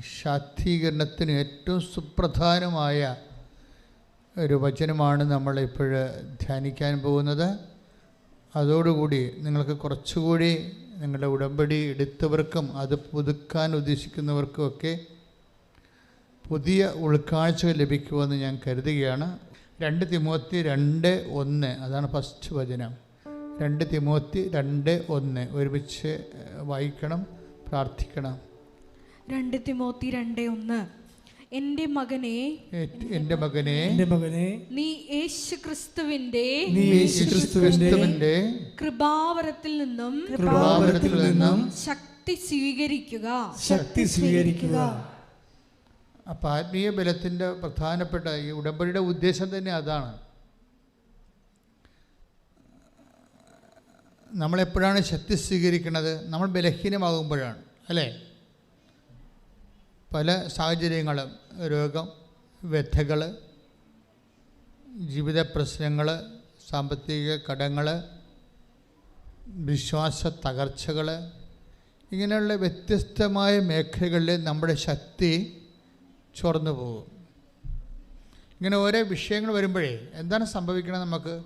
ശാക്തീകരണത്തിന് ഏറ്റവും സുപ്രധാനമായ ഒരു വചനമാണ് നമ്മളിപ്പോൾ ധ്യാനിക്കാൻ പോകുന്നത്. അതോടുകൂടി നിങ്ങൾക്ക് കുറച്ചുകൂടി നിങ്ങളുടെ ഉടമ്പടി എടുത്തവർക്കും അത് പുതുക്കാൻ ഉദ്ദേശിക്കുന്നവർക്കുമൊക്കെ പുതിയ ഉൾക്കാഴ്ച ലഭിക്കുമെന്ന് ഞാൻ കരുതുകയാണ്. രണ്ട് തിമോത്തി രണ്ട് ഒന്ന് അതാണ് ഫസ്റ്റ് വചനം. രണ്ട് തിമോത്തി രണ്ട് ഒന്ന് ഒരുമിച്ച് വായിക്കണം പ്രാർത്ഥിക്കണം. രണ്ട് തിമോത്തി രണ്ട് ഒന്ന്. എന്റെ മകനെ എന്റെ എന്റെ മകനെ എന്റെ മകനെ നീ യേശു ക്രിസ്തുവിന്റെ നീ യേശു ക്രിസ്തുവിന്റെ കൃപാവരത്തിൽ നിന്നും കൃപാവരത്തിൽ നിന്നും ശക്തി സ്വീകരിക്കുക. ശക്തി സ്വീകരിക്കുക. അപ്പൊ ആത്മീയ ബലത്തിന്റെ പ്രധാനപ്പെട്ട ഈ ഉടമ്പടിയുടെ ഉദ്ദേശം തന്നെ അതാണ്. നമ്മളെപ്പോഴാണ് ശക്തി സ്വീകരിക്കുന്നത്? നമ്മൾ ബലഹീനമാകുമ്പോഴാണ് അല്ലേ? പല സാഹചര്യങ്ങളും രോഗം വ്യഥകൾ ജീവിത പ്രശ്നങ്ങൾ സാമ്പത്തിക കടങ്ങൾ വിശ്വാസ തകർച്ചകൾ ഇങ്ങനെയുള്ള വ്യത്യസ്തമായ മേഖലകളിൽ നമ്മുടെ ശക്തി ചോർന്നു പോകും. ഇങ്ങനെ ഓരോ വിഷയങ്ങൾ വരുമ്പോഴേ എന്താണ് സംഭവിക്കണത് നമുക്ക്?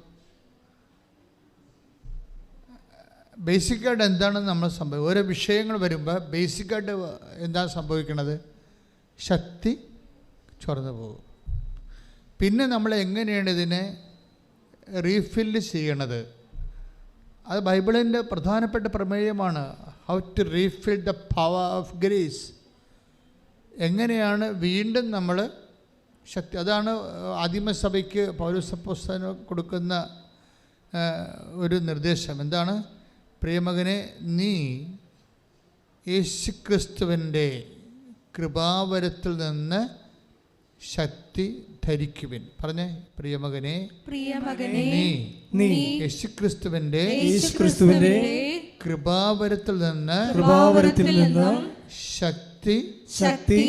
ബേസിക്കായിട്ട് എന്താണ് നമ്മൾ സംഭവിക്കുക ഓരോ വിഷയങ്ങൾ വരുമ്പോൾ ബേസിക്കായിട്ട് എന്താണ് സംഭവിക്കണത്? ശക്തി ചോർന്നു പോകും. പിന്നെ നമ്മൾ എങ്ങനെയാണ് ഇതിനെ റീഫില്ല് ചെയ്യണത്? അത് ബൈബിളിന്റെ പ്രധാനപ്പെട്ട പ്രമേയമാണ് how to refill the power of grace എങ്ങനെയാണ് വീണ്ടും നമ്മൾ ശക്തി അതാണ് ആദിമസഭയ്ക്ക് പൗരസപ്പുസ്തകം കൊടുക്കുന്ന ഒരു നിർദ്ദേശം. എന്താണ്? പ്രിയമകനെ നീ യേശുക്രിസ്തുവിന്റെ കൃപാവരത്തിൽ നിന്ന് ശക്തി ധരിക്കുവിൻ. പറഞ്ഞേ പ്രിയമകനെ. പ്രിയ നീ. യേശുക്രിസ്തുവിന്റെ യേശുക്രിസ്തുവിന്റെ കൃപാവരത്തിൽ നിന്ന് കൃപാവരത്തിൽ നിന്ന് ശക്തി ശക്തി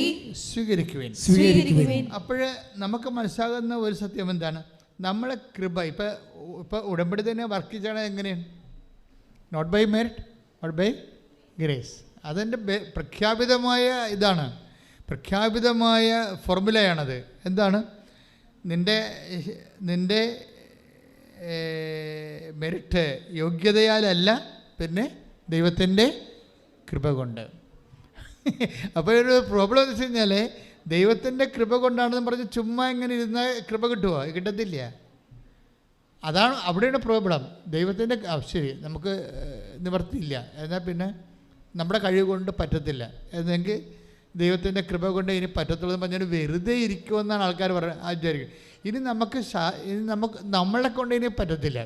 സ്വീകരിക്കുവിൻ. സ്വീകരിക്കുവിൻ. അപ്പോഴ് നമുക്ക് മനസ്സിലാകുന്ന ഒരു സത്യം എന്താണ്? നമ്മളെ കൃപ ഇപ്പം ഇപ്പം ഉടമ്പടി തന്നെ വർക്ക് ചെയ്യണത് എങ്ങനെയാണ്? Not by merit not by grace അതെന്റെ പ്രഖ്യാപിതമായ ഇതാണ്. പ്രഖ്യാപിതമായ ഫോർമുലയാണത്. എന്താണ്? നിന്റെ നിന്റെ മെറിറ്റ് യോഗ്യതയാലല്ല പിന്നെ ദൈവത്തിന്റെ കൃപ കൊണ്ട്. അപ്പോൾ ഒരു പ്രോബ്ലം എന്ന് വെച്ച് കഴിഞ്ഞാൽ ദൈവത്തിന്റെ കൃപ കൊണ്ടാണെന്ന് പറഞ്ഞ് ചുമ്മാ ഇങ്ങനെ ഇരുന്ന കൃപ കിട്ടുമോ കിട്ടത്തില്ല. അതാണ് അവിടെയാണ് പ്രോബ്ലം ദൈവത്തിന്റെ ശരി നമുക്ക് നിവർത്തിയില്ല. എന്നാൽ പിന്നെ? നമ്മുടെ കഴിവ് കൊണ്ട് പറ്റത്തില്ല. എന്നെങ്കിൽ ദൈവത്തിന്റെ കൃപ കൊണ്ട് ഇനി പറ്റത്തുള്ളൂ പറഞ്ഞാൽ വെറുതെ ഇരിക്കുമെന്നാണ് ആൾക്കാർ പറയുന്നത്. വിചാരിക്കും. ഇനി നമുക്ക് ഇനി നമുക്ക് നമ്മളെ കൊണ്ട് ഇനി പറ്റത്തില്ല.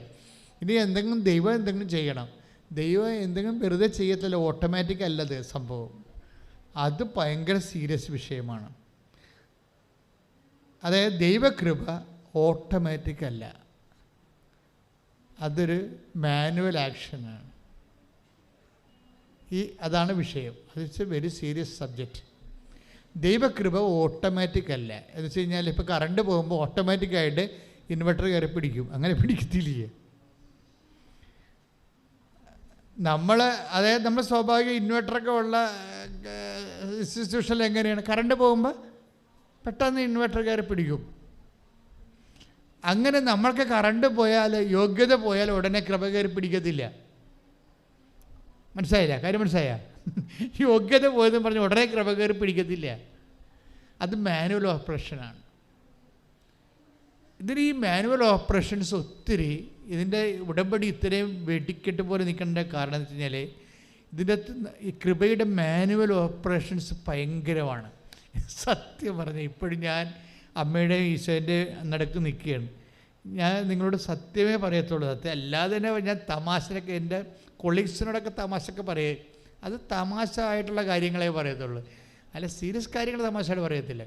ഇനി എന്തെങ്കിലും ദൈവം എന്തെങ്കിലും ചെയ്യണം. ദൈവം എന്തെങ്കിലും വെറുതെ ചെയ്യത്തില്ല. ഓട്ടോമാറ്റിക് അല്ലത് സംഭവം. അത് ഭയങ്കര സീരിയസ് വിഷയമാണ്. അതായത് ദൈവകൃപ ഓട്ടോമാറ്റിക് അല്ല. അതൊരു മാനുവൽ ആക്ഷനാണ്. ഈ അതാണ് വിഷയം. It's a very serious subject ദൈവകൃപ ഓട്ടോമാറ്റിക് അല്ല. എന്ന് വെച്ച് കഴിഞ്ഞാൽ ഇപ്പോൾ കറണ്ട് പോകുമ്പോൾ ഓട്ടോമാറ്റിക്കായിട്ട് ഇൻവെർട്ടർ കയറി പിടിക്കും. അങ്ങനെ പിടിക്കത്തില്ലേ? നമ്മൾ അതായത് നമ്മൾ സ്വാഭാവിക ഇൻവെർട്ടറൊക്കെ ഉള്ള ഇൻസ്റ്റിറ്റ്യൂഷൻ എങ്ങനെയാണ്? കറണ്ട് പോകുമ്പോൾ പെട്ടെന്ന് ഇൻവെർട്ടർ കയറി പിടിക്കും. അങ്ങനെ നമ്മൾക്ക് കറണ്ട് പോയാൽ യോഗ്യത പോയാൽ ഉടനെ കൃപ കയറി പിടിക്കത്തില്ല. മനസ്സിലായില്ല? കാര്യം മനസ്സിലായ? യോഗ്യത പോയതെന്ന് പറഞ്ഞ് ഉടനെ ക്രമ കയറി പിടിക്കത്തില്ല? അത് മാനുവൽ ഓപ്പറേഷനാണ് ഇതിന് ഈ മാനുവൽ ഓപ്പറേഷൻസ് ഒത്തിരി ഇതിന്റെ ഉടമ്പടി ഇത്രയും വെടിക്കെട്ട് പോലെ നിൽക്കേണ്ട കാരണം എന്ന് വെച്ച് കഴിഞ്ഞാൽ ഇതിന്റെ ഈ കൃപയുടെ മാനുവൽ ഓപ്പറേഷൻസ് ഭയങ്കരമാണ്. സത്യം പറഞ്ഞ ഇപ്പോഴും ഞാൻ അമ്മയുടെ ഈശോന്റെ നടക്ക് നിൽക്കുകയാണ്. ഞാൻ നിങ്ങളോട് സത്യമേ പറയത്തുള്ളൂ. സത്യം അല്ലാതെ തന്നെ ഞാൻ തമാശയൊക്കെ എന്റെ കൊളീഗ്സിനോടൊക്കെ തമാശയൊക്കെ പറയേ. അത് തമാശ ആയിട്ടുള്ള കാര്യങ്ങളെ പറയത്തുള്ളൂ. അല്ല സീരിയസ് കാര്യങ്ങൾ തമാശയായിട്ട് പറയത്തില്ല.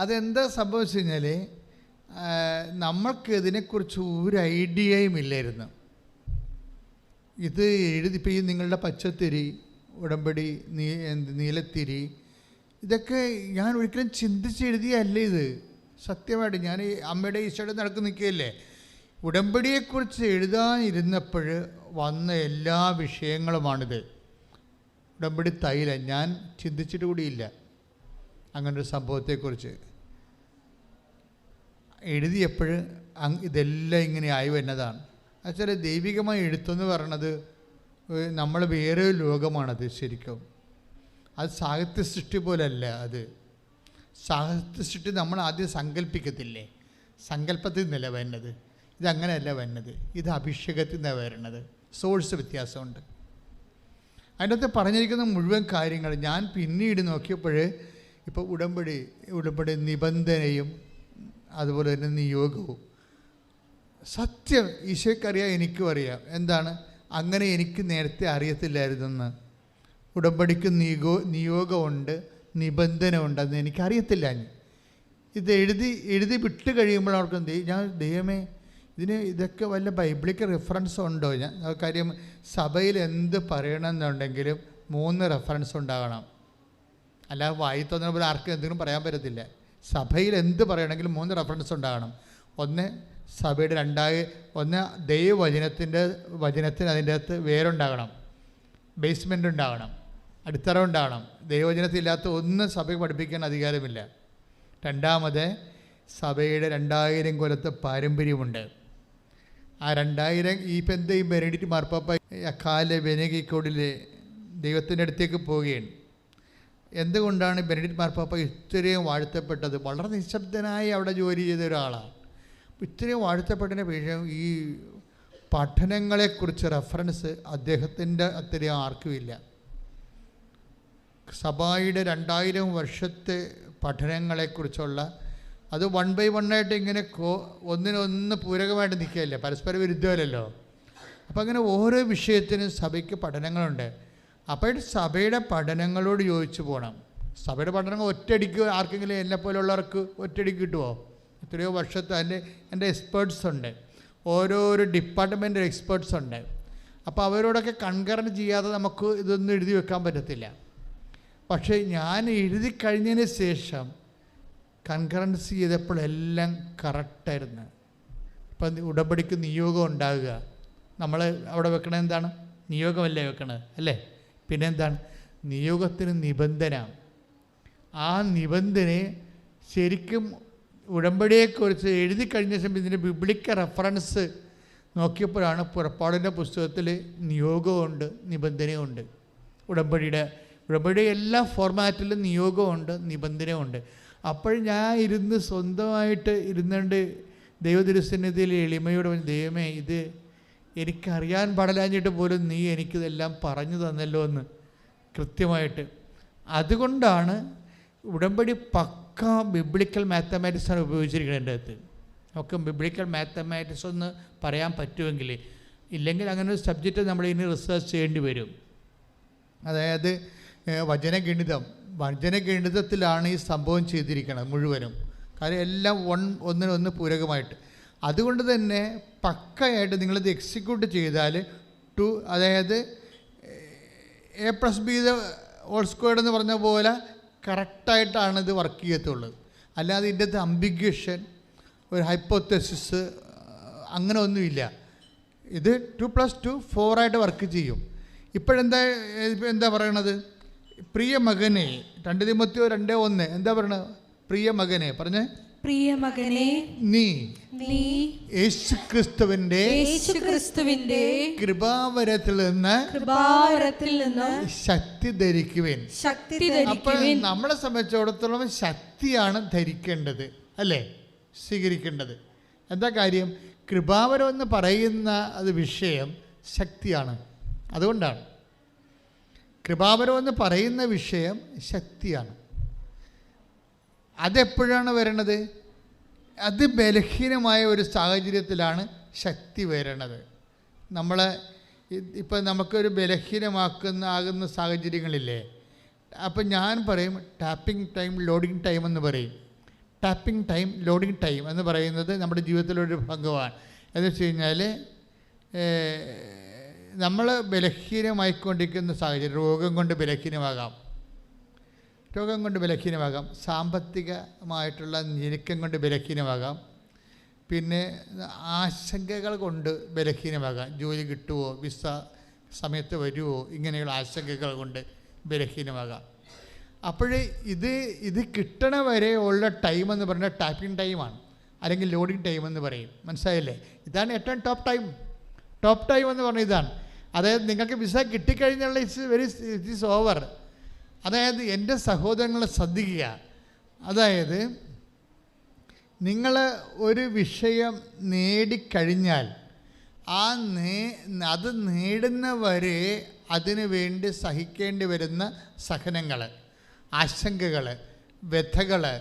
അതെന്താ സംഭവിച്ചു കഴിഞ്ഞാൽ നമ്മൾക്ക് ഇതിനെക്കുറിച്ച് ഒരു ഐഡിയയും ഇല്ലായിരുന്നു. ഇത് എഴുതി ഈ നിങ്ങളുടെ പച്ചത്തിരി ഉടമ്പടി നീ നീലത്തിരി ഇതൊക്കെ ഞാൻ ഒരിക്കലും ചിന്തിച്ച് എഴുതിയല്ല ഇത്. സത്യമായിട്ട് ഞാൻ ഈ അമ്മയുടെ ഈശോയുടെ നടക്ക് നിൽക്കുകയല്ലേ? ഉടമ്പടിയെക്കുറിച്ച് എഴുതാനിരുന്നപ്പോൾ വന്ന എല്ലാ വിഷയങ്ങളുമാണിത്. ഉടമ്പടി തൈല ഞാൻ ചിന്തിച്ചിട്ട് കൂടിയില്ല അങ്ങനൊരു സംഭവത്തെക്കുറിച്ച്. എഴുതിയപ്പോൾ ഇതെല്ലാം ഇങ്ങനെ ആയി വരുന്നതാണ് എന്നുവെച്ചാൽ ദൈവികമായി എഴുത്തെന്ന് പറയണത് നമ്മൾ വേറെ ലോകമാണത് ശരിക്കും. അത് സാഹിത്യ സൃഷ്ടി പോലല്ല അത്. സൃഷ്ടി നമ്മൾ ആദ്യം സങ്കല്പിക്കത്തില്ലേ സങ്കല്പത്തിൽ നിന്നല്ല വരുന്നത്? ഇതങ്ങനെയല്ല വരുന്നത്? ഇത് അഭിഷേകത്തിൽ നിന്നാണ് വരുന്നത്. സോഴ്സ് വ്യത്യാസമുണ്ട്. അതിനകത്ത് പറഞ്ഞിരിക്കുന്ന മുഴുവൻ കാര്യങ്ങൾ ഞാൻ പിന്നീട് നോക്കിയപ്പോൾ ഇപ്പോൾ ഉടമ്പടി ഉടമ്പടി നിബന്ധനയും അതുപോലെ തന്നെ നിയോഗവും. സത്യം ഈശോയ്ക്കറിയാം എനിക്കും അറിയാം. എന്താണ്? അങ്ങനെ എനിക്ക് നേരത്തെ അറിയത്തില്ലായിരുന്നെന്ന്. ഉടമ്പടിക്ക് നിയോഗ നിയോഗമുണ്ട്. നിബന്ധനമുണ്ട് ഉണ്ടെന്ന് എനിക്കറിയത്തില്ല ഇത് എഴുതി എഴുതി വിട്ട് കഴിയുമ്പോൾ അവർക്ക് എന്ത് ഞാൻ ദൈവമേ ഇതിന് ഇതൊക്കെ വല്ല ബൈബിളിക്ക് റെഫറൻസ് ഉണ്ടോ? ഞാൻ കാര്യം സഭയിൽ എന്ത് പറയണമെന്നുണ്ടെങ്കിലും മൂന്ന് റെഫറൻസ് ഉണ്ടാകണം. അല്ലാതെ വായി തോന്നുന്ന പോലെ ആർക്കും എന്തെങ്കിലും പറയാൻ പറ്റത്തില്ല. സഭയിൽ എന്ത് പറയണമെങ്കിലും മൂന്ന് റെഫറൻസ് ഉണ്ടാകണം. ഒന്ന് സഭയുടെ രണ്ടായി ഒന്ന് ദൈവവചനത്തിന്റെ വചനത്തിന് അതിന്റെ അകത്ത് വേരുണ്ടാകണം. ബേസ്മെന്റ് ഉണ്ടാകണം. അടിത്തറ ഉണ്ടാവണം ദൈവവചനത്തില്ലാത്ത ഒന്നും സഭയ്ക്ക് പഠിപ്പിക്കാൻ അധികാരമില്ല. രണ്ടാമത് സഭയുടെ രണ്ടായിരം കൊല്ലത്തെ പാരമ്പര്യമുണ്ട്. ആ രണ്ടായിരം ഈ പെന്ത ഈ ബെനഡിറ്റ് മാർപ്പാപ്പ അക്കാലെ വെനകിക്കോടിൽ ദൈവത്തിന്റെ അടുത്തേക്ക് പോവുകയാണ്. എന്തുകൊണ്ടാണ് ബെനഡിറ്റ് മാർപ്പാപ്പ ഇത്രയും വാഴ്ത്തപ്പെട്ടത്? വളരെ നിശബ്ദനായി അവിടെ ജോലി ചെയ്ത ഒരാളാണ്. ഇത്രയും വാഴ്ത്തപ്പെട്ടതിന് വിഷയം ഈ പഠനങ്ങളെക്കുറിച്ച് റെഫറൻസ് അദ്ദേഹത്തിന്റെ അത്രയും ആർക്കുമില്ല സഭയുടെ രണ്ടായിരം വർഷത്തെ പഠനങ്ങളെക്കുറിച്ചുള്ള അത് വൺ ബൈ വൺ ആയിട്ട് ഇങ്ങനെ കോ ഒന്നിനൊന്ന് പൂരകമായിട്ട് നിൽക്കുകയല്ലേ? പരസ്പര വിരുദ്ധമല്ലല്ലോ? അപ്പം അങ്ങനെ ഓരോ വിഷയത്തിനും സഭയ്ക്ക് പഠനങ്ങളുണ്ട്. അപ്പോൾ സഭയുടെ പഠനങ്ങളോട് യോജിച്ച് പോകണം സഭയുടെ പഠനങ്ങൾ ഒറ്റയടിക്ക് ആർക്കെങ്കിലും എന്നെ പോലുള്ളവർക്ക് ഒറ്റയടിക്ക് കിട്ടുമോ എത്രയോ വർഷത്തെ അതിന്റെ എന്റെ എക്സ്പേർട്സ് ഉണ്ട്. ഓരോരോ ഡിപ്പാർട്ട്മെന്റ് എക്സ്പേർട്സ് ഉണ്ട്. അപ്പോൾ അവരോടൊക്കെ കൺകറൻ ചെയ്യാതെ നമുക്ക് ഇതൊന്നും എഴുതി വെക്കാൻ പറ്റത്തില്ല. പക്ഷേ ഞാൻ എഴുതി കഴിഞ്ഞതിന് ശേഷം കൺകറൻസി ചെയ്തപ്പോഴെല്ലാം കറക്റ്റായിരുന്നു ഇപ്പം ഉടമ്പടിക്ക് നിയോഗം ഉണ്ടാകുക നമ്മൾ അവിടെ വെക്കണത് എന്താണ്? നിയോഗമല്ലേ വെക്കണത് അല്ലേ? പിന്നെ എന്താണ് നിയോഗത്തിന് നിബന്ധന. ആ നിബന്ധനയെ ശരിക്കും ഉടമ്പടിയെക്കുറിച്ച് എഴുതി കഴിഞ്ഞ ശേഷം ഇതിന്റെ ബിബ്ലിക്ക റെഫറൻസ് നോക്കിയപ്പോഴാണ് പുറപ്പാടിന്റെ പുസ്തകത്തിൽ നിയോഗമുണ്ട് നിബന്ധനയുണ്ട്. ഉടമ്പടിയുടെ ഉടമ്പടിയുടെ എല്ലാ ഫോർമാറ്റിലും നിയോഗമുണ്ട് നിബന്ധനയുണ്ട്. അപ്പോൾ ഞാൻ ഇരുന്ന് സ്വന്തമായിട്ട് ഇരുന്നുകൊണ്ട് ദൈവതിരുസന്നിധിയിൽ എളിമയോട് ദൈവമേ ഇത് എനിക്കറിയാൻ പാടില്ലാഞ്ഞിട്ട് പോലും നീ എനിക്കിതെല്ലാം പറഞ്ഞു തന്നല്ലോ എന്ന് കൃത്യമായിട്ട്. അതുകൊണ്ടാണ് ഉടമ്പടി പക്ക ബിബ്ലിക്കൽ മാത്തമാറ്റിക്സാണ് ഉപയോഗിച്ചിരിക്കുന്നത് എന്റെ അകത്ത്. നമുക്ക് ബിബ്ലിക്കൽ മാത്തമാറ്റിക്സ് ഒന്ന് പറയാൻ പറ്റുമെങ്കിൽ ഇല്ലെങ്കിൽ അങ്ങനെ ഒരു സബ്ജക്റ്റ് നമ്മൾ ഇനി റിസർച്ച് ചെയ്യേണ്ടി വരും. അതായത് വചനഗണിതം. വചനഗണിതത്തിലാണ് ഈ സംഭവം ചെയ്തിരിക്കുന്നത് മുഴുവനും. കാര്യം എല്ലാം വൺ ഒന്നിനൊന്ന് പൂരകമായിട്ട്. അതുകൊണ്ട് തന്നെ പക്കയായിട്ട് നിങ്ങളിത് എക്സിക്യൂട്ട് ചെയ്താൽ ടു അതായത് a plus b the whole squared എന്ന് പറഞ്ഞ പോലെ കറക്റ്റായിട്ടാണ് ഇത് വർക്ക് ചെയ്യത്തുള്ളത് അല്ലാതെ ഇതിന്റെ അകത്ത് അംബിഗ്വേഷൻ ഒരു ഹൈപ്പോത്തസിസ് അങ്ങനെ ഒന്നുമില്ല. ഇത് ടു പ്ലസ് ടു ഫോറായിട്ട് വർക്ക് ചെയ്യും. ഇപ്പോഴെന്താ ഇപ്പം എന്താ പറയണത്? പ്രിയ മകനെ രണ്ട് തിമത്തിയോ രണ്ട് ഒന്ന് എന്താ പറയണത്? പ്രിയ മകനെ പറഞ്ഞേ. പ്രിയ മകനെ നീ. നീ യേശു ക്രിസ്തുവിന്റെ യേശുക്രിസ്തുവിന്റെ കൃപാവരത്തിൽ നിന്ന് കൃപാവരത്തിൽ നിന്ന് ശക്തി ധരിക്കുവേൻ. ശക്തി അപ്പോൾ നമ്മളെ സംബന്ധിച്ചിടത്തോളം ശക്തിയാണ് ധരിക്കേണ്ടത് അല്ലേ? സ്വീകരിക്കേണ്ടത്. എന്താ കാര്യം? കൃപാവരം എന്ന് പറയുന്ന അത് വിഷയം ശക്തിയാണ്. അതുകൊണ്ടാണ്. കൃപാവരം എന്ന് പറയുന്ന വിഷയം ശക്തിയാണ്. അതെപ്പോഴാണ് വരണത്? അത് ബലഹീനമായ ഒരു സാഹചര്യത്തിലാണ് ശക്തി വരണത്. നമ്മളെ ഇപ്പം നമുക്കൊരു ബലഹീനമാക്കുന്ന ആകുന്ന സാഹചര്യങ്ങളില്ലേ? അപ്പം ഞാൻ പറയും ടാപ്പിംഗ് ടൈം ലോഡിംഗ് ടൈം എന്ന് പറയും. ടാപ്പിംഗ് ടൈം ലോഡിംഗ് ടൈം എന്ന് പറയുന്നത് നമ്മുടെ ജീവിതത്തിലൊരു ഭാഗമാണ്. എന്ന് വെച്ച് കഴിഞ്ഞാൽ നമ്മൾ ബലഹീനമായിക്കൊണ്ടിരിക്കുന്ന സാഹചര്യം രോഗം കൊണ്ട് ബലഹീനമാകാം. രോഗം കൊണ്ട് ബലഹീനമാകാം. സാമ്പത്തികമായിട്ടുള്ള ഞെരുക്കം കൊണ്ട് ബലഹീനമാകാം. പിന്നെ ആശങ്കകൾ കൊണ്ട് ബലഹീനമാകാം. ജോലി കിട്ടുമോ വിസ സമയത്ത് വരുമോ ഇങ്ങനെയുള്ള ആശങ്കകൾ കൊണ്ട് ബലഹീനമാകാം. അപ്പോൾ ഇത് ഇത് കിട്ടണ വരെ ഉള്ള ടൈം എന്ന് പറഞ്ഞാൽ ടാപ്പിംഗ് ടൈമാണ് അല്ലെങ്കിൽ ലോഡിംഗ് ടൈം എന്ന് പറയും. മനസ്സിലായില്ലേ? ഇതാണ് ഏറ്റവും ടോപ്പ് ടൈം. ടോപ്പ് ടൈം എന്ന് പറഞ്ഞാൽ ഇതാണ്. അതായത് നിങ്ങൾക്ക് visa കിട്ടിക്കഴിഞ്ഞുള്ള it's very it is over. അതായത് എന്റെ സഹോദരങ്ങളെ ശ്രദ്ധിക്കുക. അതായത് നിങ്ങൾ ഒരു വിഷയം നേടിക്കഴിഞ്ഞാൽ ആ നേ അത് നേടുന്നവരെ അതിനു വേണ്ടി സഹിക്കേണ്ടി വരുന്ന സഹനങ്ങൾ ആശങ്കകൾ വ്യഥകൾ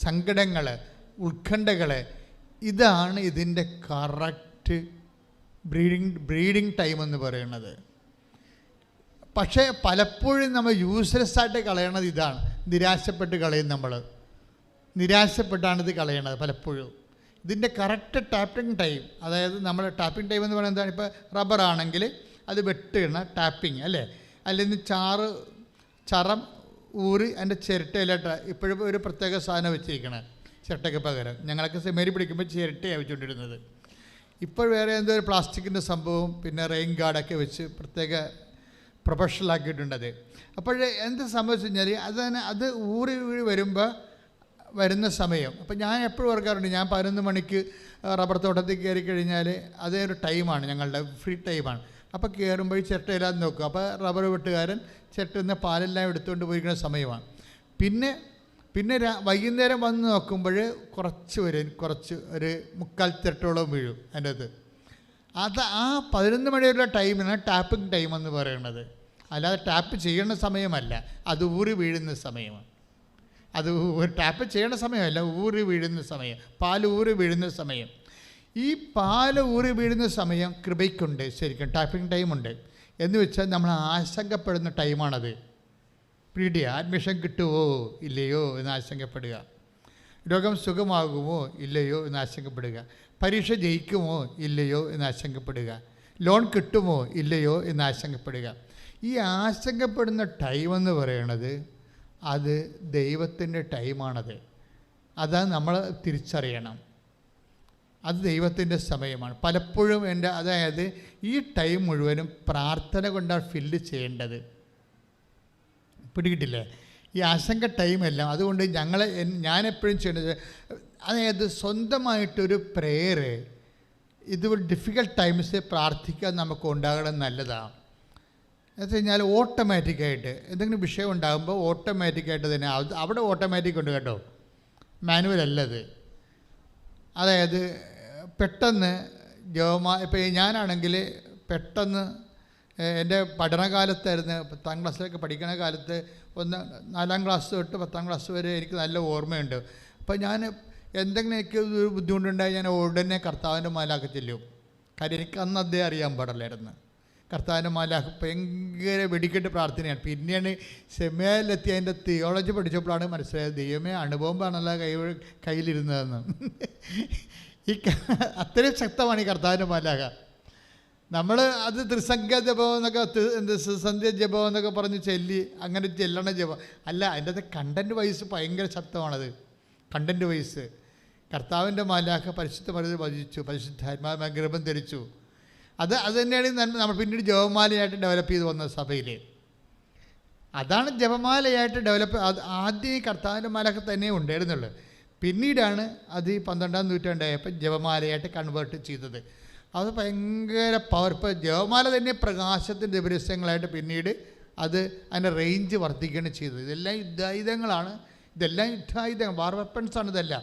സങ്കടങ്ങൾ ഉത്കണ്ഠകൾ ഇതാണ് ഇതിന്റെ കറക്റ്റ് ബ്രീഡിങ് ബ്രീഡിങ് ടൈം എന്ന് പറയുന്നത്. പക്ഷേ പലപ്പോഴും നമ്മൾ യൂസ്ലെസ് ആയിട്ട് കളയണത് ഇതാണ്. നിരാശപ്പെട്ട് കളയും നമ്മൾ. നിരാശപ്പെട്ടാണ് ഇത് കളയണത് പലപ്പോഴും. ഇതിന്റെ കറക്റ്റ് ടാപ്പിംഗ് ടൈം അതായത് നമ്മൾ ടാപ്പിംഗ് ടൈം എന്ന് പറയുന്നത് എന്താണ്? ഇപ്പോൾ റബ്ബർ ആണെങ്കിൽ അത് വെട്ടുകണ ടാപ്പിംഗ് അല്ലേ? അല്ലെങ്കിൽ ചാറ് ചറം ഊറി അതിന്റെ ചിരട്ടയിലോട്ട് ഇപ്പോഴും ഒരു പ്രത്യേക സാധനം വെച്ചിരിക്കണം. ചിരട്ടയ്ക്ക് പകരം. ഞങ്ങളൊക്കെ സെമേരി പിടിക്കുമ്പോൾ ചിരട്ടയാണ് വെച്ചുകൊണ്ടിരുന്നത്. ഇപ്പോൾ വേറെ എന്തോ ഒരു പ്ലാസ്റ്റിക്കിന്റെ സംഭവം പിന്നെ റെയിൻ ഗാർഡൊക്കെ വെച്ച് പ്രത്യേക അത്. അപ്പോൾ എന്ത് സംഭവിച്ചു കഴിഞ്ഞാൽ അത് തന്നെ അത് ഊറി ഊറി വരുമ്പോൾ വരുന്ന സമയം. അപ്പോൾ ഞാൻ എപ്പോഴും ഓർക്കാറുണ്ട് ഞാൻ പതിനൊന്ന് മണിക്ക് റബ്ബർ തോട്ടത്തിൽ കയറി കഴിഞ്ഞാൽ അതേ ഒരു ടൈമാണ് ഞങ്ങളുടെ ഫ്രീ ടൈമാണ് അപ്പോൾ കയറുമ്പോൾ ചിരട്ടയില്ലാതെ നോക്കും അപ്പോൾ റബ്ബർ വെട്ടുകാരൻ ചിരട്ടിൽ നിന്ന് പാലെല്ലാം എടുത്തുകൊണ്ട് പോയിരിക്കുന്ന സമയമാണ്. പിന്നെ പിന്നെ വൈകുന്നേരം വന്ന് നോക്കുമ്പോൾ കുറച്ച് വരും കുറച്ച് ഒരു മുക്കാൽ തിരട്ടോളം വീഴും അതിന്റെ അത് അത് ആ പതിനൊന്ന് മണിയുള്ള ടൈമിനാണ് ടാപ്പിംഗ് ടൈം എന്ന് പറയുന്നത് അല്ലാതെ ടാപ്പ് ചെയ്യുന്ന സമയമല്ല. അത് ഊറി വീഴുന്ന സമയമാണ്. അത് ടാപ്പ് ചെയ്യണ സമയമല്ല. ഊറി വീഴുന്ന സമയം. പാൽ ഊറി വീഴുന്ന സമയം. ഈ പാൽ ഊറി വീഴുന്ന സമയം കൃപയ്ക്കുണ്ട്. ശരിക്കും ടാപ്പിംഗ് ടൈമുണ്ട്. എന്ന് വെച്ചാൽ നമ്മൾ ആശങ്കപ്പെടുന്ന ടൈമാണത്. പീഡിയ അഡ്മിഷൻ കിട്ടുമോ ഇല്ലയോ എന്ന് ആശങ്കപ്പെടുക. രോഗം സുഖമാകുമോ ഇല്ലയോ എന്ന് ആശങ്കപ്പെടുക. പരീക്ഷ ജയിക്കുമോ ഇല്ലയോ എന്ന് ആശങ്കപ്പെടുക. ലോൺ കിട്ടുമോ ഇല്ലയോ എന്ന് ആശങ്കപ്പെടുക. ഈ ആശങ്കപ്പെടുന്ന ടൈം എന്ന് പറയുന്നത് അത് ദൈവത്തിന്റെ ടൈമാണത് അത് നമ്മൾ തിരിച്ചറിയണം. അത് ദൈവത്തിന്റെ സമയമാണ്. പലപ്പോഴും എന്റെ അതായത് ഈ ടൈം മുഴുവനും പ്രാർത്ഥന കൊണ്ടാണ് ഫില്ല് ചെയ്യേണ്ടത്. പിടികിട്ടില്ലേ? ഈ ആശങ്ക ടൈമെല്ലാം അതുകൊണ്ട് ഞങ്ങൾ ഞാൻ എപ്പോഴും ചെയ്യേണ്ടത് അതായത് സ്വന്തമായിട്ടൊരു പ്രേയറ് ഇത് ഡിഫിക്കൽട്ട് ടൈംസ് പ്രാർത്ഥിക്കാൻ നമുക്ക് ഉണ്ടാകണം നല്ലതാണ് എന്ന് കഴിഞ്ഞാൽ ഓട്ടോമാറ്റിക്കായിട്ട് എന്തെങ്കിലും വിഷയം ഉണ്ടാകുമ്പോൾ ഓട്ടോമാറ്റിക്കായിട്ട് തന്നെ അവിടെ ഓട്ടോമാറ്റിക് ഉണ്ട് കേട്ടോ. മാനുവൽ അല്ലത്. അതായത് പെട്ടെന്ന് ജോമാ ഇപ്പോൾ ഞാനാണെങ്കിൽ പെട്ടെന്ന് എന്റെ പഠനകാലത്തായിരുന്നു പത്താം ക്ലാസ്സിലൊക്കെ പഠിക്കുന്ന കാലത്ത് ഒന്ന് നാലാം ക്ലാസ് തൊട്ട് പത്താം ക്ലാസ് വരെ എനിക്ക് നല്ല ഓർമ്മയുണ്ട്. അപ്പോൾ ഞാൻ എന്തെങ്കിലും എനിക്ക് ഒരു ബുദ്ധിമുട്ടുണ്ടായി ഞാൻ ഉടനെ കർത്താവിന്റെ മാലാക്ക് ചെല്ലും. കാര്യം എനിക്ക് അന്ന് അദ്ദേഹം അറിയാൻ പാടില്ലായിരുന്നു. കർത്താവിന്റെ മാലാക്ക് ഭയങ്കര വെടിക്കെട്ട് പ്രാർത്ഥനയാണ്. പിന്നെയാണ് സെമയിലെത്തി അതിന്റെ തിയോളജി പഠിച്ചപ്പോഴാണ് മനസ്സിലായത് ദൈവമേ അണുബോംബാണല്ലോ കൈ കയ്യിലിരുന്നതെന്ന്. ഈ അത്രയും ശക്തമാണ് ഈ കർത്താവിന്റെ മാലാക നമ്മൾ അത് ത്രിസംഖ്യ ജപം എന്നൊക്കെ എന്ത് സന്ധ്യ ജപം എന്നൊക്കെ പറഞ്ഞ് ചെല്ലി അങ്ങനെ ചെല്ലണ ജപം. അല്ല അതിന്റെ അത് കണ്ടന്റ് വൈസ് ഭയങ്കര ശക്തമാണത്. കണ്ടന്റ് വൈസ് കർത്താവിന്റെ മാലാഖ പരിശുദ്ധ മരുന്ന് ഭജിച്ചു പരിശുദ്ധാത്മാ ഗർഭം ധരിച്ചു. അത് അത് തന്നെയാണ് നമ്മൾ പിന്നീട് ജപമാലയായിട്ട് ഡെവലപ്പ് ചെയ്ത് വന്ന സഭയിൽ. അതാണ് ജപമാലയായിട്ട് ഡെവലപ്പ് അത് ആദ്യം ഈ കർത്താവിന്റെ മാലാഖ തന്നെ ഉണ്ടായിരുന്നുള്ളൂ. പിന്നീടാണ് അത് ഈ പന്ത്രണ്ടാം നൂറ്റാണ്ടായപ്പോൾ ജപമാലയായിട്ട് കൺവേർട്ട് ചെയ്തത്. അത് ഭയങ്കര പവർ ഇപ്പോൾ ജപമാല തന്നെ പ്രകാശത്തിന്റെ ദിവസങ്ങളായിട്ട് പിന്നീട് അത് അതിന്റെ റേഞ്ച് വർദ്ധിക്കുകയാണ് ചെയ്തത്. ഇതെല്ലാം യുദ്ധായുധങ്ങളാണ്. ഇതെല്ലാം യുദ്ധായുധങ്ങൾ. വാർ വെപ്പൺസാണ് ഇതെല്ലാം.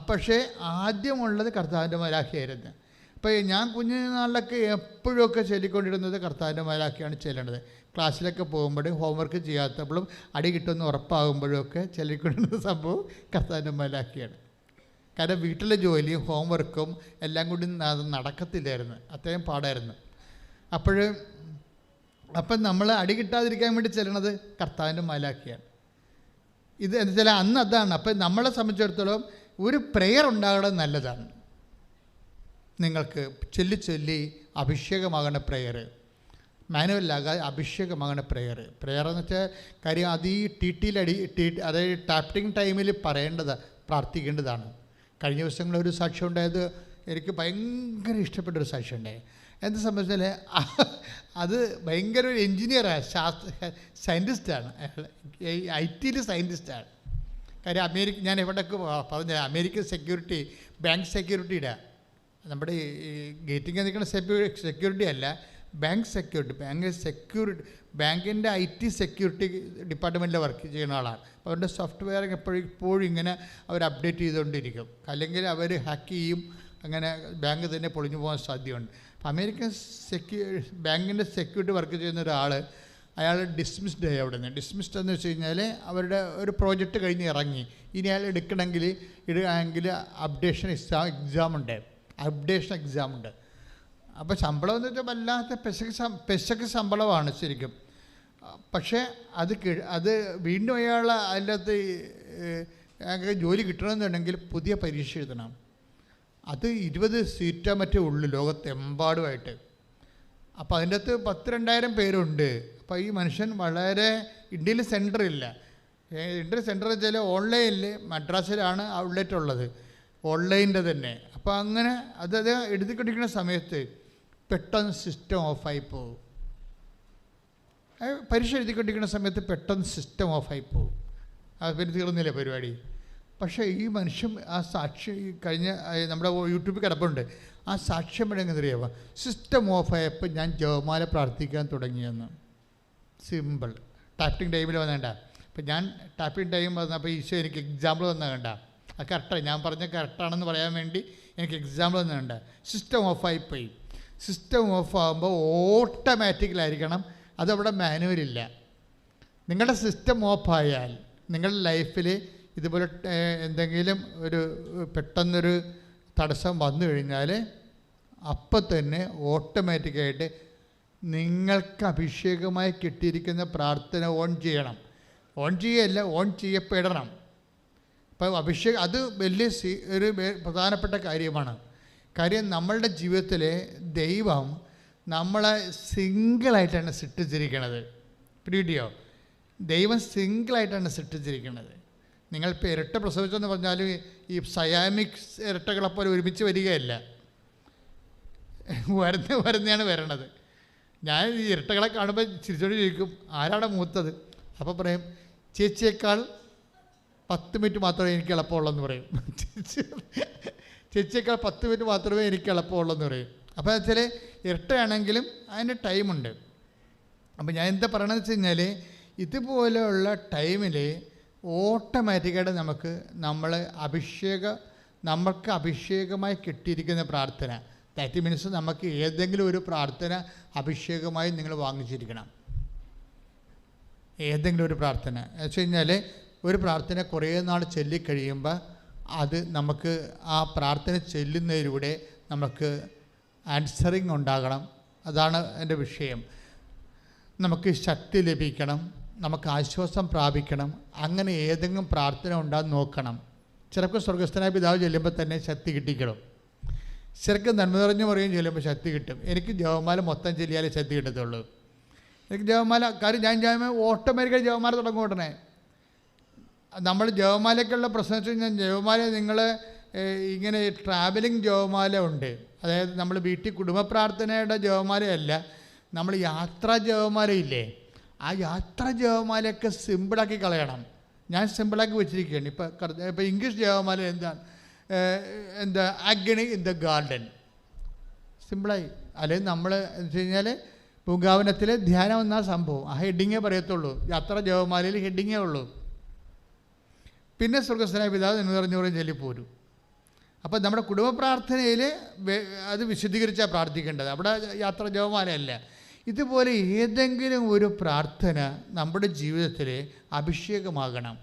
പക്ഷേ ആദ്യമുള്ളത് കർത്താവിന്റെ മലാഖിയായിരുന്നു. അപ്പോൾ ഞാൻ കുഞ്ഞുനാളിലൊക്കെ എപ്പോഴൊക്കെ ചൊല്ലിക്കൊണ്ടിരുന്നത് കർത്താവിന്റെ മലാഖിയാണ് ചെല്ലേണ്ടത്. ക്ലാസ്സിലൊക്കെ പോകുമ്പോഴും ഹോംവർക്ക് ചെയ്യാത്തപ്പോഴും അടി കിട്ടുമെന്ന് ഉറപ്പാകുമ്പോഴും ഒക്കെ ചൊല്ലിക്കൊണ്ടിരുന്ന സംഭവം കർത്താവിന്റെ മലാഖയാണ്. കാരണം വീട്ടിലെ ജോലിയും ഹോംവർക്കും എല്ലാം കൂടി നടക്കത്തില്ലായിരുന്നു. അത്രയും പാടായിരുന്നു. അപ്പോൾ അപ്പം നമ്മൾ അടി കിട്ടാതിരിക്കാൻ വേണ്ടി ചെല്ലണത് കർത്താവിന്റെ മലാക്കിയാണ്. ഇത് എന്താ വെച്ചാൽ അന്ന് അതാണ്. അപ്പം നമ്മളെ സംബന്ധിച്ചിടത്തോളം ഒരു പ്രെയർ ഉണ്ടാകണം നല്ലതാണ്. നിങ്ങൾക്ക് ചൊല്ലി ചൊല്ലി അഭിഷേകമാകണ പ്രെയർ മാനുവലാകാതെ അഭിഷേകമാകണ പ്രെയർ പ്രെയർ എന്ന് വെച്ചാൽ കാര്യം അത് ഈ ടി ടിയിലടി ടി അതായത് ടാപ്പിംഗ് ടൈമിൽ പറയേണ്ടത് പ്രാർത്ഥിക്കേണ്ടതാണ്. കഴിഞ്ഞ ദിവസങ്ങളിൽ ഒരു സാക്ഷ്യം ഉണ്ടായത് എനിക്ക് ഭയങ്കര ഇഷ്ടപ്പെട്ടൊരു സാക്ഷ്യം ഉണ്ടായി. എന്ത് സംബന്ധിച്ചാൽ അത് ഭയങ്കര ഒരു എൻജിനീയറാണ് ശാസ്ത്ര സയന്റിസ്റ്റാണ് ഐ ടിയിൽ സയന്റിസ്റ്റാണ് കാര്യം അമേരിക്ക ഞാൻ എവിടെയൊക്കെ പറഞ്ഞ അമേരിക്കൻ സെക്യൂരിറ്റി ബാങ്ക് സെക്യൂരിറ്റിയുടെ നമ്മുടെ ഈ ഗേറ്റിംഗ് നിൽക്കുന്ന സെക്യൂരിറ്റി അല്ല. ബാങ്ക് സെക്യൂരിറ്റി ബാങ്ക് സെക്യൂരിറ്റി ബാങ്കിന്റെ ഐ ടി സെക്യൂരിറ്റി ഡിപ്പാർട്ട്മെന്റിൽ വർക്ക് ചെയ്യുന്ന ആളാണ്. അപ്പോൾ അവരുടെ സോഫ്റ്റ്വെയർ എപ്പോഴും ഇപ്പോഴും ഇങ്ങനെ അവർ അപ്ഡേറ്റ് ചെയ്തുകൊണ്ടിരിക്കും അല്ലെങ്കിൽ അവർ ഹാക്ക് ചെയ്യും അങ്ങനെ ബാങ്ക് തന്നെ പൊളിഞ്ഞു പോകാൻ സാധ്യതയുണ്ട്. അമേരിക്കൻ സെക്യൂ ബാങ്കിന്റെ സെക്യൂരിറ്റി വർക്ക് ചെയ്യുന്ന ഒരാൾ അയാൾ ഡിസ്മിസ്ഡ് ആയി അവിടെ നിന്ന്. ഡിസ്മിസ്ഡ് എന്ന് വെച്ച് കഴിഞ്ഞാൽ അവരുടെ ഒരു പ്രോജക്റ്റ് കഴിഞ്ഞ് ഇറങ്ങി. ഇനി അയാൾ എടുക്കണമെങ്കിൽ ഇടുകയാണെങ്കിൽ അപ്ഡേഷൻ എക്സാം എക്സാം ഉണ്ട്. അപ്ഡേഷൻ എക്സാം ഉണ്ട്. അപ്പോൾ ശമ്പളം എന്ന് വെച്ചാൽ വല്ലാത്ത പെശക്ക് ശം പെശക്ക് ശമ്പളമാണ് ശരിക്കും. പക്ഷേ അത് അത് വീണ്ടും അയാൾ അതിനകത്ത് അയാൾക്ക് ജോലി കിട്ടണമെന്നുണ്ടെങ്കിൽ പുതിയ പരീക്ഷ എഴുതണം. അത് ഇരുപത് സീറ്റാ മറ്റേ ഉള്ളു ലോകത്തെമ്പാടുമായിട്ട്. അപ്പോൾ അതിന്റെ അകത്ത് പത്ത് രണ്ടായിരം പേരുണ്ട്. അപ്പോൾ ഈ മനുഷ്യൻ വളരെ ഇന്ത്യയിൽ സെന്റർ ഇല്ല. ഇന്ത്യൻ സെന്റർ വെച്ചാൽ ഓൺലൈനിൽ മദ്രാസിലാണ് ഔട്ട്ലെറ്റ് ഉള്ളത്. ഓൺലൈനിന്റെ തന്നെ. അപ്പോൾ അങ്ങനെ അത് അത് എഴുതിക്കൊണ്ടിരിക്കുന്ന സമയത്ത് പെട്ടെന്ന് സിസ്റ്റം ഓഫായി പോകും. പരീക്ഷ എഴുതിക്കൊണ്ടിരിക്കുന്ന സമയത്ത് പെട്ടെന്ന് സിസ്റ്റം ഓഫായി പോകും. അത് പിന്നെ തീർന്നില്ലേ പരിപാടി? പക്ഷേ ഈ മനുഷ്യൻ ആ സാക്ഷി കഴിഞ്ഞ നമ്മുടെ യൂട്യൂബിൽ കിടപ്പുണ്ട്. ആ സാക്ഷ്യം എങ്ങനെയറിയാമോ സിസ്റ്റം ഓഫായപ്പോൾ ഞാൻ ജവമാല പ്രാർത്ഥിക്കാൻ തുടങ്ങിയെന്ന്. സിമ്പിൾ ടാപ്പിംഗ് ടൈമിൽ വന്നേണ്ട അപ്പം ഞാൻ ടാപ്പിംഗ് ടൈം വന്നപ്പോൾ ഈശോ എനിക്ക് എക്സാമ്പിൾ വന്ന കണ്ട. അത് കറക്റ്റാണ് ഞാൻ പറഞ്ഞ കറക്റ്റാണെന്ന് പറയാൻ വേണ്ടി എനിക്ക് എക്സാമ്പിൾ വന്ന വേണ്ട സിസ്റ്റം ഓഫായി പോയി. സിസ്റ്റം ഓഫ് ആകുമ്പോൾ ഓട്ടോമാറ്റിക്കലായിരിക്കണം അതവിടെ മാനുവലില്ല നിങ്ങളുടെ സിസ്റ്റം ഓഫായാൽ നിങ്ങളുടെ ലൈഫിൽ ഇതുപോലെ എന്തെങ്കിലും ഒരു പെട്ടെന്നൊരു തടസ്സം വന്നു കഴിഞ്ഞാൽ അപ്പം തന്നെ ഓട്ടോമാറ്റിക്കായിട്ട് നിങ്ങൾക്ക് അഭിഷേകമായി കിട്ടിയിരിക്കുന്ന പ്രാർത്ഥന ഓൺ ചെയ്യണം. ഓൺ ചെയ്യല്ല ഓൺ ചെയ്യപ്പെടണം. അപ്പോൾ അഭിഷേകം അത് വലിയ ഒരു പ്രധാനപ്പെട്ട കാര്യമാണ്. കാര്യം നമ്മളുടെ ജീവിതത്തിൽ ദൈവം നമ്മളെ സിംഗിളായിട്ടാണ് സിട്ടിച്ചിരിക്കണത് പിടിയോ ദൈവം സിംഗിളായിട്ടാണ് സൃഷ്ടിച്ചിരിക്കുന്നത് നിങ്ങൾ ഇപ്പോൾ ഇരട്ട പ്രസവിച്ചെന്ന് പറഞ്ഞാൽ ഈ സയാമിക്സ് ഇരട്ടകളെപ്പോലെ ഒരുമിച്ച് വരികയല്ല. വരുന്ന വരുന്നതാണ് വരണത്. ഞാൻ ഈ ഇരട്ടകളെ കാണുമ്പോൾ ചിരിച്ചോട് ചോദിക്കും ആരാണ് മൂത്തത്? അപ്പോൾ പറയും ചേച്ചിയേക്കാൾ പത്ത് മിനിറ്റ് മാത്രമേ എനിക്ക് എളുപ്പമുള്ളൂ എന്ന് പറയും. ചേച്ചിയേക്കാൾ പത്ത് മിനിറ്റ് മാത്രമേ എനിക്ക് എളുപ്പമുള്ളൂ പറയും. അപ്പോൾ വെച്ചാൽ ഇരട്ടയാണെങ്കിലും അതിന് ടൈമുണ്ട്. അപ്പോൾ ഞാൻ എന്താ പറയണമെന്ന് വെച്ച് കഴിഞ്ഞാൽ ഇതുപോലെയുള്ള ടൈമിൽ ഓട്ടോമാറ്റിക്കായിട്ട് നമുക്ക് നമ്മൾ അഭിഷേക നമ്മൾക്ക് അഭിഷേകമായി കിട്ടിയിരിക്കുന്ന പ്രാർത്ഥന. ദാറ്റ് മീൻസ് നമുക്ക് ഏതെങ്കിലും ഒരു പ്രാർത്ഥന അഭിഷേകമായി നിങ്ങൾ വാങ്ങിച്ചിരിക്കണം. ഏതെങ്കിലും ഒരു പ്രാർത്ഥന. എന്ന് വെച്ച് കഴിഞ്ഞാൽ ഒരു പ്രാർത്ഥന കുറേ നാൾ ചൊല്ലിക്കഴിയുമ്പോൾ അത് നമുക്ക് ആ പ്രാർത്ഥന ചെല്ലുന്നതിലൂടെ നമുക്ക് ആൻസറിങ് ഉണ്ടാകണം. അതാണ് എന്റെ വിഷയം. നമുക്ക് ശക്തി ലഭിക്കണം. നമുക്ക് ആശ്വാസം പ്രാപിക്കണം. അങ്ങനെ ഏതെങ്കിലും പ്രാർത്ഥന ഉണ്ടാകുന്ന നോക്കണം. ചിലപ്പോൾ സ്വർഗസ്ഥനായ പിതാവ് ചെല്ലുമ്പോൾ തന്നെ ശക്തി കിട്ടിക്കണം ചിലക്ക് നന്മ നിറഞ്ഞു പറയും ചെല്ലുമ്പോൾ ശക്തി കിട്ടും. എനിക്ക് ജവമാല മൊത്തം ചെല്ലിയാലേ ശക്തി കിട്ടത്തുള്ളൂ. എനിക്ക് ജവമാല കാര്യം ഞാൻ ജവമാല ഓട്ടോമാറ്റിക്കായി ജവമാല തുടങ്ങും ഉടനെ. നമ്മൾ ജവമാലയ്ക്കുള്ള പ്രശ്നം വെച്ച് കഴിഞ്ഞാൽ ജവമാല നിങ്ങൾ ഇങ്ങനെ ട്രാവലിംഗ് ജവമാല ഉണ്ട്. അതായത് നമ്മൾ വീട്ടിൽ കുടുംബ പ്രാർത്ഥനയുടെ ജവമാലയല്ല നമ്മൾ യാത്രാ ജവമാലയില്ലേ ആ യാത്രാ ജവമാലയൊക്കെ സിമ്പിളാക്കി കളയണം. ഞാൻ സിമ്പിളാക്കി വെച്ചിരിക്കുകയാണ്. ഇപ്പോൾ ഇപ്പോൾ ഇംഗ്ലീഷ് ജവമാല എന്താണ് എന്താ അഗ്നി ഇൻ ദ ഗാർഡൻ സിമ്പിളായി അല്ലെങ്കിൽ നമ്മൾ എന്ന് വെച്ച് കഴിഞ്ഞാൽ പൂങ്കാവനത്തിൽ ധ്യാനം എന്നാ സംഭവം. ആ ഹെഡിങ്ങേ പറയത്തുള്ളൂ. യാത്ര ജവമാലയിൽ ഹെഡിങ്ങേ ഉള്ളൂ. പിന്നെ സ്വർഗസ്ഥനായ പിതാവ് എന്ന് പറഞ്ഞുകൂടെ ചൊല്ലിപ്പോരും അപ്പോൾ നമ്മുടെ കുടുംബ പ്രാർത്ഥനയിൽ അത് വിശദീകരിച്ചാണ് പ്രാർത്ഥിക്കേണ്ടത്. അവിടെ യാത്ര ജവമാലയല്ല ഇതുപോലെ ഏതെങ്കിലും ഒരു പ്രാർത്ഥന നമ്മുടെ ജീവിതത്തിൽ അഭിഷേകമാകണം.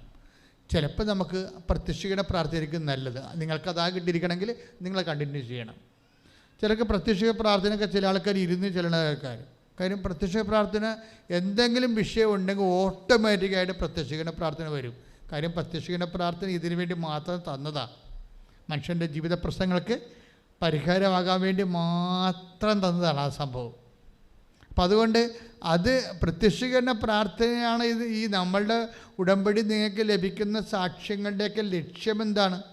ചിലപ്പോൾ നമുക്ക് പ്രത്യക്ഷിക്കണ പ്രാർത്ഥനയായിരിക്കും നല്ലത്. നിങ്ങൾക്ക് അതാ കിട്ടിയിരിക്കണമെങ്കിൽ നിങ്ങൾ കണ്ടിന്യൂ ചെയ്യണം. ചിലർക്ക് പ്രത്യക്ഷിക പ്രാർത്ഥനയൊക്കെ ചില ആൾക്കാർ ഇരുന്ന് ചെല്ലണ ആൾക്കാർ കാര്യം പ്രത്യക്ഷ പ്രാർത്ഥന എന്തെങ്കിലും വിഷയം ഉണ്ടെങ്കിൽ ഓട്ടോമാറ്റിക്കായിട്ട് പ്രത്യക്ഷിക്കണ പ്രാർത്ഥന വരും. കാര്യം പ്രത്യക്ഷിക്കുന്ന പ്രാർത്ഥന ഇതിനു വേണ്ടി മാത്രം തന്നതാണ് മനുഷ്യന്റെ ജീവിത പ്രശ്നങ്ങൾക്ക് പരിഹാരമാകാൻ വേണ്ടി മാത്രം തന്നതാണ് ആ സംഭവം. അപ്പം അതുകൊണ്ട് അത് പ്രത്യക്ഷീകരണ പ്രാർത്ഥനയാണ് ഇത് ഈ നമ്മളുടെ ഉടമ്പടി നിങ്ങൾക്ക് ലഭിക്കുന്ന സാക്ഷ്യങ്ങളുടെയൊക്കെ ലക്ഷ്യം എന്താണ്?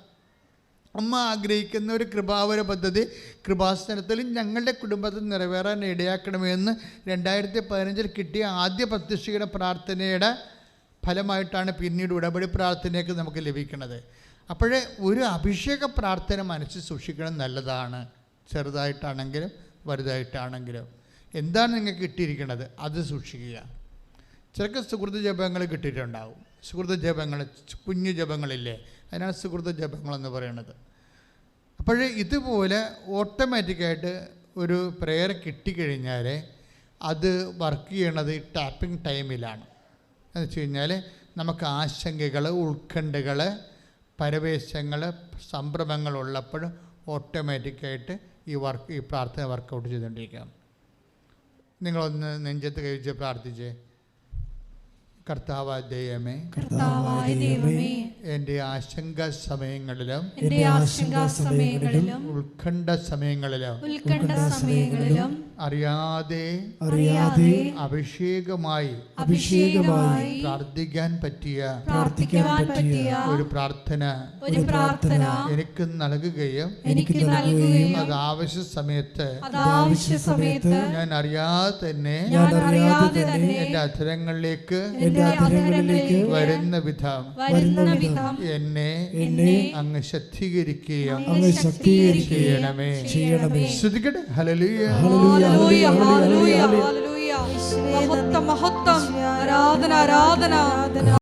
അമ്മ ആഗ്രഹിക്കുന്ന ഒരു കൃപാവര പദ്ധതി കൃപാസനത്തിൽ ഞങ്ങളുടെ കുടുംബത്തിൽ നിറവേറാൻ ഇടയാക്കണമെന്ന് രണ്ടായിരത്തി പതിനഞ്ചിൽ കിട്ടിയ ആദ്യ പ്രത്യക്ഷീകരണ പ്രാർത്ഥനയുടെ ഫലമായിട്ടാണ് പിന്നീട് ഉടമ്പടി പ്രാർത്ഥനയൊക്കെ നമുക്ക് ലഭിക്കുന്നത്. അപ്പോഴേ ഒരു അഭിഷേക പ്രാർത്ഥന മനസ്സിൽ സൂക്ഷിക്കണം നല്ലതാണ്. ചെറുതായിട്ടാണെങ്കിലും വലുതായിട്ടാണെങ്കിലും. എന്താണ് നിങ്ങൾക്ക് കിട്ടിയിരിക്കുന്നത്? അത് സൂക്ഷിക്കുക. ചിലക്ക് സുഹൃത്ത് ജപങ്ങൾ കിട്ടിയിട്ടുണ്ടാവും. സുഹൃത്ത് ജപങ്ങൾ കുഞ്ഞു ജപങ്ങളില്ലേ? അതിനാണ് സുഹൃത്ത് ജപങ്ങളെന്ന് പറയുന്നത്. അപ്പോഴേ ഇതുപോലെ ഓട്ടോമാറ്റിക്കായിട്ട് ഒരു പ്രെയർ കിട്ടിക്കഴിഞ്ഞാൽ അത് വർക്ക് ചെയ്യണത് ടാപ്പിംഗ് ടൈമിലാണ്. എന്ന് വെച്ച് കഴിഞ്ഞാൽ നമുക്ക് ആശങ്കകൾ ഉത്കണ്ഠകൾ പരവേശങ്ങൾ സംഭ്രമങ്ങൾ ഉള്ളപ്പോൾ ഓട്ടോമാറ്റിക്കായിട്ട് ഈ വർക്ക് ഈ പ്രാർത്ഥന വർക്കൗട്ട് ചെയ്തുകൊണ്ടിരിക്കാം. നിങ്ങളൊന്ന് നെഞ്ചത്ത് കഴിച്ച് പ്രാർത്ഥിച്ചേ. കർത്താവ് ദൈവമേ കർത്താവായ ദൈവമേ എന്റെ ആശങ്ക സമയങ്ങളിലും എന്റെ ആശങ്കാ സമയങ്ങളിലും ഉത്കണ്ഠ സമയങ്ങളിലും ഉത്കണ്ഠ സമയങ്ങളിലും അറിയാതെ അറിയാതെ അഭിഷേകമായി അഭിഷേകമായി പ്രാർത്ഥിക്കാൻ പറ്റിയ പ്രാർത്ഥിക്കാൻ പറ്റിയ ഒരു പ്രാർത്ഥന ഒരു പ്രാർത്ഥന എനിക്ക് നൽകുകയും എനിക്ക് നൽകുകയും അത് ആവശ്യ സമയത്ത് ആവശ്യ സമയത്ത് ഞാൻ അറിയാതെ തന്നെ ഞാൻ അറിയാതെ തന്നെ എന്റെ അധരങ്ങളിലേക്ക് എന്റെ അധരങ്ങളിലേക്ക് വരുന്ന വിധം വരുന്ന വിധം എന്നെ എന്നെ അങ്ങ് ശക്തീകരിക്കുകയും അങ്ങ് ശക്തീകരിക്കുകയും ചെയ്യണമേ. ചെയ്യണമേ. ശ്രദ്ധിക്കട്ടെ? Hallelujah hallelujah hallelujah hallelujah. മഹത്വം മഹത്വം. ആരാധന ആരാധന.